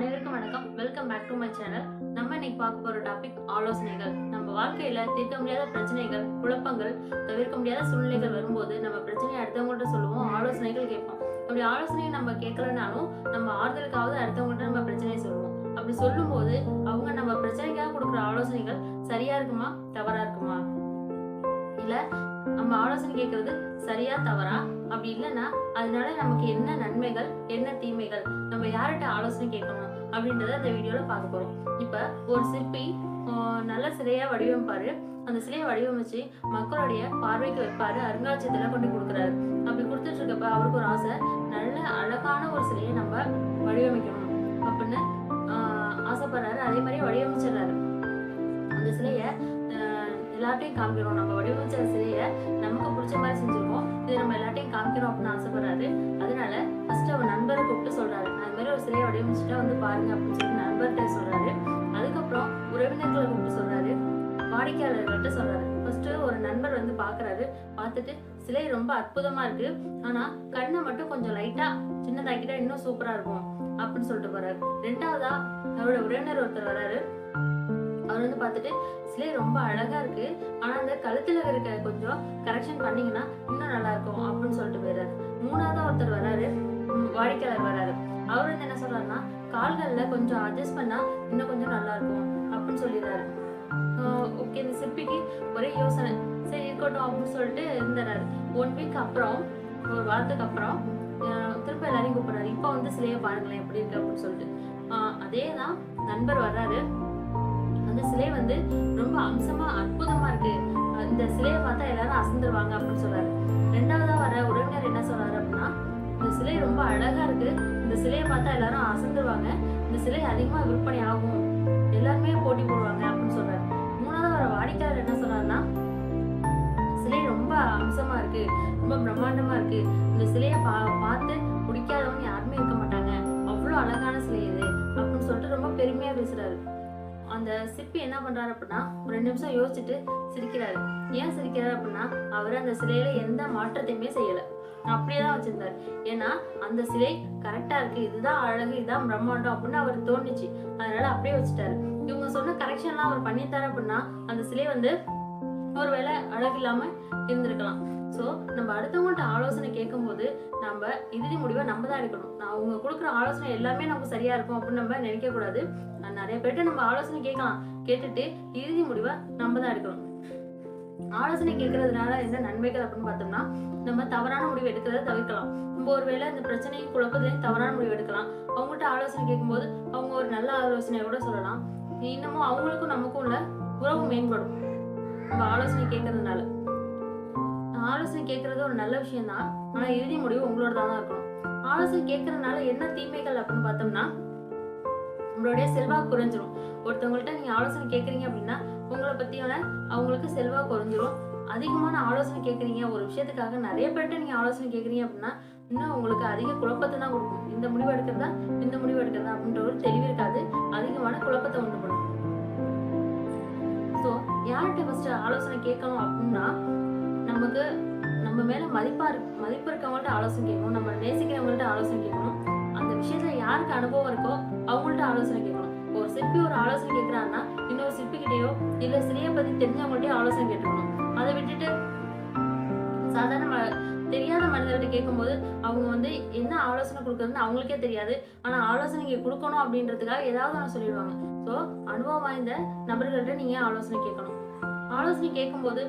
அனைவருக்கும் வணக்கம். Welcome back to my channel நம்ம இன்னைக்கு பார்க்க போற டாபிக் ஆலோசனைகள். நம்ம வாழ்க்கையில தீர்க்க முடியாத பிரச்சனைகள் குழப்பங்கள் தவிர்க்க முடியாத சூழ்நிலைகள் வரும்போது நம்ம பிரச்சனையை அடுத்தவங்கள்ட்ட சொல்லுவோம் ஆலோசனைகள் கேட்போம். அப்படி ஆலோசனையை நம்ம கேட்கலனாலும் நம்ம ஆறுதலுக்காவது அடுத்தவங்கள்ட்ட நம்ம பிரச்சனையை சொல்லுவோம். அப்படி சொல்லும்போது அவங்க நம்ம பிரச்சனைக்காக கொடுக்குற ஆலோசனைகள் சரியா இருக்குமா தவறா இருக்குமா? இல்ல நம்ம ஆலோசனை கேட்கறது சரியா தவறா? அப்படி இல்லைன்னா அதனால நமக்கு என்ன நன்மைகள் என்ன தீமைகள் நம்ம யார்கிட்ட ஆலோசனை கேட்கணும் அப்படின்றத இந்த வீடியோல பார்க்க போகிறோம் இப்ப ஒரு சிற்பி நல்ல சிலையா வடிவமைப்பாரு அந்த சிலையை வடிவமைச்சு மக்களுடைய பார்வைக்கு வைப்பாரு அருங்காட்சியத்தில் கொண்டு கொடுக்குறாரு. அப்படி கொடுத்துட்டு இருக்கப்ப அவருக்கு ஒரு ஆசை நல்ல அழகான ஒரு சிலையை நம்ம வடிவமைக்கணும் அப்படின்னு ஆஹ், ஆசைப்படுறாரு. அதே மாதிரி வடிவமைச்சிடுறாரு. அந்த சிலையை ஆஹ், எல்லார்ட்டையும் காமிக்கணும். நம்ம வடிவமைச்ச காமிக்கணும் அப்படின்னு ஆசைப்படுறாரு அதனால ஃபர்ஸ்ட் அவர் நண்பரை கூப்பிட்டு சொல்றாரு. அது மாதிரி ஒரு சிலையை வடிவமைச்சுட்டா வந்து பாருங்க அப்படின்னு சொல்லி நண்பர்கிட்ட சொல்றாரு. அதுக்கப்புறம் உறவினர்களை கூப்பிட்டு சொல்றாரு. வாடிக்கையாளர்கள்ட்ட சொல்றாரு. ஃபர்ஸ்ட் ஒரு நண்பர் வந்து பாக்குறாரு. பார்த்துட்டு சிலை ரொம்ப அற்புதமா இருக்கு. ஆனா கண்ணை மட்டும் கொஞ்சம் லைட்டா சின்னதாக்கிட்டா இன்னும் சூப்பரா இருக்கும் அப்படின்னு சொல்லிட்டு போறாரு. ரெண்டாவதா அவரோட உறவினர் ஒருத்தர் வராரு. பார்த்துட்டு சிலை ரொம்ப அழகா இருக்கு. ஆனா அந்த கழுத்துல இருக்க கொஞ்சம் கரெக்ஷன் பண்ணீங்கன்னா இன்னும் நல்லா இருக்கும் அப்படின்னு சொல்லிட்டு போயிடுறாரு. மூணாவதா ஒருத்தர் வராரு வாடிக்கையாளர் வராரு அவர் வந்து என்ன சொல்றாருன்னா கால்கள்ல கொஞ்சம் அட்ஜஸ்ட் பண்ணா இன்னும் கொஞ்சம் நல்லா இருக்கும் அப்படின்னு சொல்லிடுறாரு. ஓகே இந்த சிற்பிக்கு ஒரே யோசனை. சரி இருக்கட்டும் அப்படின்னு சொல்லிட்டு இருந்தாரு ஒன் வீக் அப்புறம் ஒரு வாரத்துக்கு அப்புறம் திரும்ப எல்லாரையும் கூப்பிடுறாரு. இப்போ வந்து சிலையை பாருங்களேன் எப்படி இருக்கு அப்படின்னு சொல்லிட்டு. ஆஹ், அதே தான் நண்பர் வர்றாரு. சிலை வந்து ரொம்ப அம்சமா அற்புதமா இருக்கு. இந்த சிலையை பார்த்தா எல்லாரும் அசந்துருவாங்க அப்படின்னு சொல்றாரு. ரெண்டாவதா வர உறவினர் என்ன சொல்றாரு அப்படின்னா இந்த சிலை ரொம்ப அழகா இருக்கு. இந்த சிலையை பார்த்தா எல்லாரும் அசந்துருவாங்க. இந்த சிலை அதிகமா விற்பனை ஆகும். அந்த சிற்பி என்ன பண்றாரு அப்படின்னா ஒரு ரெண்டு நிமிஷம் யோசிச்சுட்டு சிரிக்கிறாரு. ஏன் சிரிக்கிறாரு அப்படின்னா அவர் அந்த சிலையில எந்த மாற்றத்தையுமே செய்யல. அப்படியே தான் வச்சிருந்தாரு. ஏன்னா அந்த சிலை கரெக்டா இருக்கு. இதுதான் அழகு இதுதான் பிரம்மாண்டம் அப்படின்னு அவர் தோணுச்சு. அதனால அப்படியே வச்சுட்டாரு. இவங்க சொன்ன கரெக்ஷன்லாம் அவர் பண்ணியிருந்தாரு அப்படின்னா அந்த சிலை வந்து ஒருவேளை அழகு இல்லாம இருந்திருக்கலாம். ஸோ நம்ம அடுத்தவங்கள்ட்ட ஆலோசனை கேட்கும்போது நம்ம இறுதி முடிவை நம்ம தான் எடுக்கணும். நான் அவங்க கொடுக்குற ஆலோசனை எல்லாமே நமக்கு சரியா இருக்கும் அப்படின்னு நம்ம நினைக்க கூடாது. நிறைய பேர்ட்ட நம்ம ஆலோசனை கேட்கலாம். கேட்டுட்டு இறுதி முடிவை நம்ம தான் எடுக்கணும். ஆலோசனை கேட்கறதுனால என்ன நன்மைகள் அப்படின்னு பார்த்தோம்னா நம்ம தவறான முடிவு எடுக்கிறத தவிர்க்கலாம். நம்ம ஒருவேளை இந்த பிரச்சனையும் குழப்பத்திலையும் தவறான முடிவு எடுக்கலாம். அவங்ககிட்ட ஆலோசனை கேட்கும்போது அவங்க ஒரு நல்ல ஆலோசனையை கூட சொல்லலாம். இன்னமும் அவங்களுக்கும் நமக்கும் உள்ள உறவு மேம்படும். நம்ம ஆலோசனை கேட்கறதுனால. ஆலோசனை கேட்கறது ஒரு நல்ல விஷயம் தான் ஆனா இறுதி முடிவு உங்களோட தான் இருக்கணும். ஆலோசனை கேட்கறதுனால என்ன தீமைகள் அப்படின்னு பார்த்தோம்னா உங்களுடைய செல்வாக்கு குறைஞ்சிரும். ஒருத்தவங்கள்ட்ட நீங்க ஆலோசனை கேட்குறீங்க அப்படின்னா உங்களை பத்தியான அவங்களுக்கு செல்வாக்கு குறைஞ்சிரும். அதிகமான ஆலோசனை கேட்குறீங்க ஒரு விஷயத்துக்காக நிறைய பேர்கிட்ட நீங்கள் ஆலோசனை கேட்குறீங்க அப்படின்னா இன்னும் உங்களுக்கு அதிக குழப்பத்தை தான் கொடுக்கும். இந்த முடிவு எடுக்கிறதா இந்த முடிவு எடுக்கிறதா அப்படின்ற ஒரு தெளிவு இருக்காது. அதிகமான குழப்பத்தை உண்டு பண்ணும். ஸோ யார்கிட்ட ஃபஸ்ட்டு ஆலோசனை கேட்கணும் அப்படின்னா நமக்கு நம்ம மேல மதிப்பா இருக்கு மதிப்பு இருக்கவங்கள்ட்ட ஆலோசனை கேட்கணும் நம்ம நேசிக்கிறவங்கள்ட்ட ஆலோசனை கேட்கணும். அந்த விஷயத்துல யாருக்கு அனுபவம் இருக்கோ அவங்கள்ட்ட ஆலோசனை கேட்கணும். ஒரு சிற்பி ஒரு ஆலோசனை கேட்கறாருன்னா இன்னொரு சிற்பிக்கிட்டேயோ இல்லை சிலையை பத்தி தெரிஞ்சவங்கள்ட்டயோ ஆலோசனை கேட்டுக்கணும். அதை விட்டுட்டு சாதாரண ம- தெரியாத மனிதர்கிட்ட கேட்கும்போது அவங்க வந்து என்ன ஆலோசனை கொடுக்குறதுன்னு அவங்களுக்கே தெரியாது. ஆனா ஆலோசனை கொடுக்கணும் அப்படின்றதுக்காக ஏதாவது ஒன்று சொல்லிடுவாங்க. ஸோ அனுபவம் வாய்ந்த நபர்கள்ட்ட நீங்க ஆலோசனை கேட்கணும்? ஆலோசனை கேட்கும்போது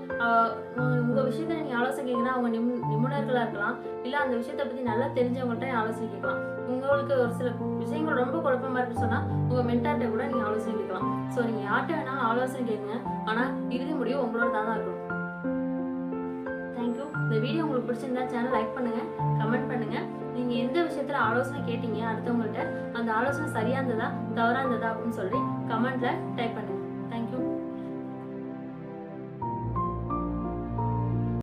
உங்கள் உங்க- நீங்கள் நீங்க ஆலோசனை கேட்கணும் அவங்க நிம் நிபுணர்களா இருக்கலாம். இல்ல அந்த விஷயத்தை பத்தி நல்லா தெரிஞ்சவங்கள்ட்ட ஆலோசனை கேட்கலாம்? உங்களுக்கு ஒரு சில விஷயங்கள் ரொம்ப குழப்பமா இருக்குன்னு சொன்னா உங்க மென்டார்ட்ட கூட நீங்க ஆலோசனை கேட்கலாம். ஸோ நீங்கள் யார்கிட்ட வேணாலும் ஆலோசனை கேட்குங்க ஆனா இறுதி முடிவு உங்களோட தான் இருக்கணும். இந்த வீடியோ உங்களுக்கு பிடிச்சிருந்தா சேனல் லைக் பண்ணுங்க கமெண்ட் பண்ணுங்க. நீங்க எந்த விஷயத்துல ஆலோசனை கேட்டீங்க அடுத்தவங்கள்ட்ட அந்த ஆலோசனை சரியா இருந்ததா தவறா இருந்ததா அப்படின்னு சொல்லி கமெண்ட்ல டைப் பண்ணுங்க.